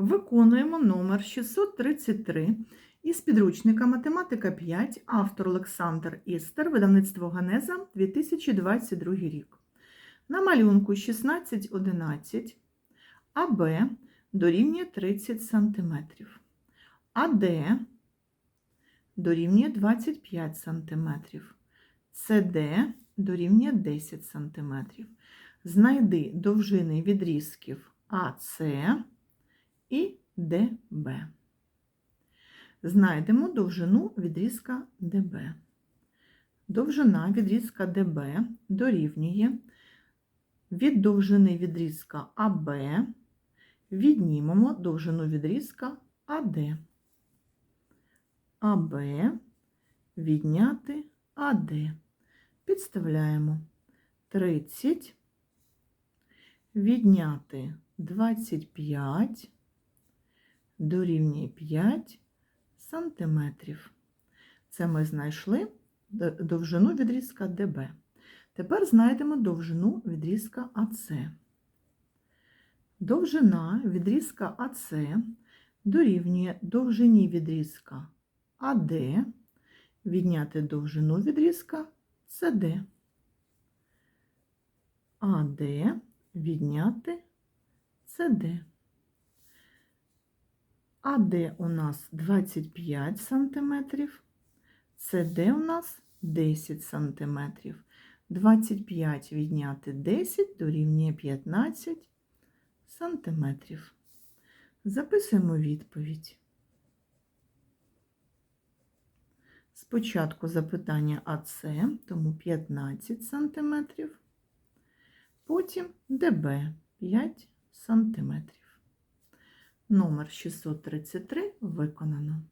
Виконуємо номер 633 із підручника Математика 5, автор Олександр Істер, видавництво Ганеза, 2022 рік. На малюнку 1611 АБ дорівнює 30 см, АД дорівнює 25 см, СД дорівнює 10 см. Знайди довжини відрізків АС і ДБ. Знайдемо довжину відрізка ДБ. Довжина відрізка ДБ дорівнює від довжини відрізка АБ віднімемо довжину відрізка АД. АБ відняти АД. Підставляємо 30, відняти 25 дорівнює 5 сантиметрів. Це ми знайшли довжину відрізка ДБ. Тепер знайдемо довжину відрізка АС. Довжина відрізка АС дорівнює довжині відрізка АД, відняти довжину відрізка СД. АД відняти СД. АД у нас 25 см, СД у нас 10 см. 25 відняти 10 дорівнює 15 см. Записуємо відповідь. Спочатку запитання АС, тому 15 см, потім ДБ 5 см. Номер 633 виконано.